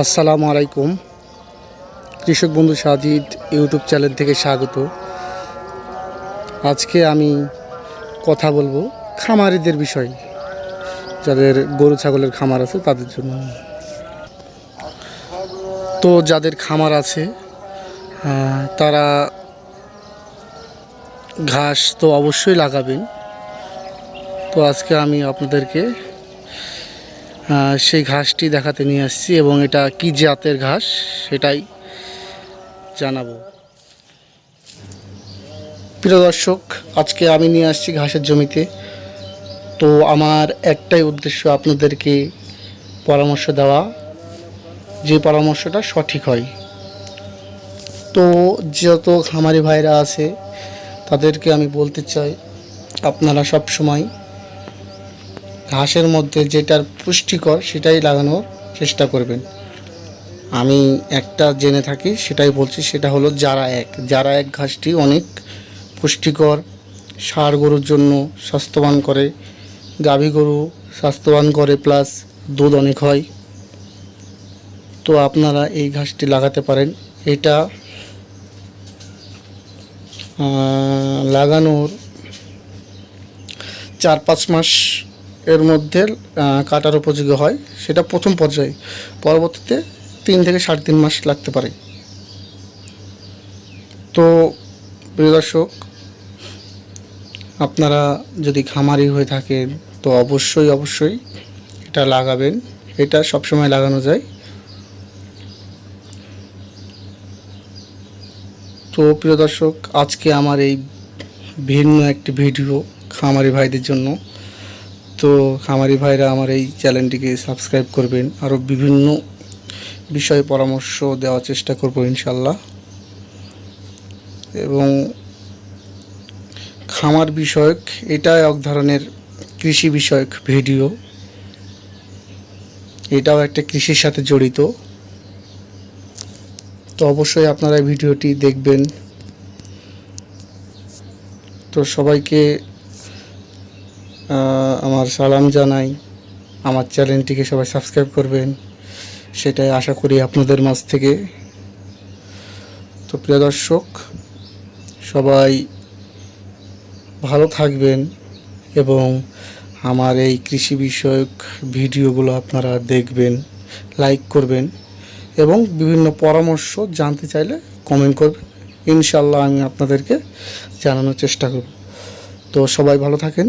আসসালামু আলাইকুম। কৃষক বন্ধু সাজিদ ইউটিউব চ্যানেল থেকে স্বাগত। আজকে আমি কথা বলব খামারিদের বিষয়ে, যাদের গরু, ছাগলের খামার আছে তাদের জন্য। তো যাদের খামার আছে তারা ঘাস তো অবশ্যই লাগাবেন। তো আজকে আমি আপনাদেরকে সেই ঘাসটি দেখাতে নিয়ে আসছি এবং এটা কি জাতের ঘাস সেটাই জানাব। প্রিয় দর্শক, আজকে আমি নিয়ে আসছি ঘাসের জমিতে। তো আমার একটাই উদ্দেশ্য আপনাদেরকে পরামর্শ দেওয়া, যে পরামর্শটা সঠিক হয়। তো যত খামারি ভাইরা আছে, তাদেরকে আমি বলতে চাই, আপনারা সব সময় ঘাসের মধ্যে যেটার পুষ্টিকর সেটাই লাগানোর চেষ্টা করবেন। আমি একটা জেনে থাকি, সেটাই বলছি, সেটা হলো জারা এক। জারা এক ঘাসটি অনেক পুষ্টিকর ষাঁড় গরুর জন্য স্বাস্থ্যবান করে, গাভী গরু স্বাস্থ্যবান করে, প্লাস দুধ অনেক হয়। তো আপনারা এই ঘাসটি লাগাতে পারেন। এটা লাগানোর চার পাঁচ মাস এর মধ্যে কাটার উপযোগী হয়। সেটা প্রথম পর্যায়ে। পরবর্তীতে তিন থেকে সাড়ে তিন মাস লাগতে পারে। তো, প্রিয় দর্শক, আপনারা যদি খামারি হয়ে থাকেন, তো অবশ্যই অবশ্যই এটা লাগাবেন। এটা সবসময় লাগানো যায়। তো, প্রিয় দর্শক, আজকে আমার এই ভিন্ন একটি ভিডিও খামারি ভাইদের জন্য তো খামারি ভাইরা আমার এই চ্যানেলটিকে সাবস্ক্রাইব করবেন। আরও বিভিন্ন বিষয়ে পরামর্শ দেওয়ার চেষ্টা করব ইনশাল্লাহ। এবং খামার বিষয়ক এটা এক ধরনের কৃষি বিষয়ক ভিডিও। এটাও একটা কৃষির সাথে জড়িত। তো অবশ্যই আপনারা ভিডিওটি দেখবেন। তো সবাইকে আমার সালাম জানাই। আমার চ্যানেলটিকে সবাই সাবস্ক্রাইব করবেন। সেটাই আশা করি আপনাদের মাঝ থেকে। তো প্রিয় দর্শক, সবাই ভালো থাকবেন এবং আমার এই কৃষি বিষয়ক ভিডিওগুলো আপনারা দেখবেন, লাইক করবেন এবং বিভিন্ন পরামর্শ জানতে চাইলে কমেন্ট করবেন। ইনশাল্লাহ আমি আপনাদেরকে জানানোর চেষ্টা করব। তো সবাই ভালো থাকেন।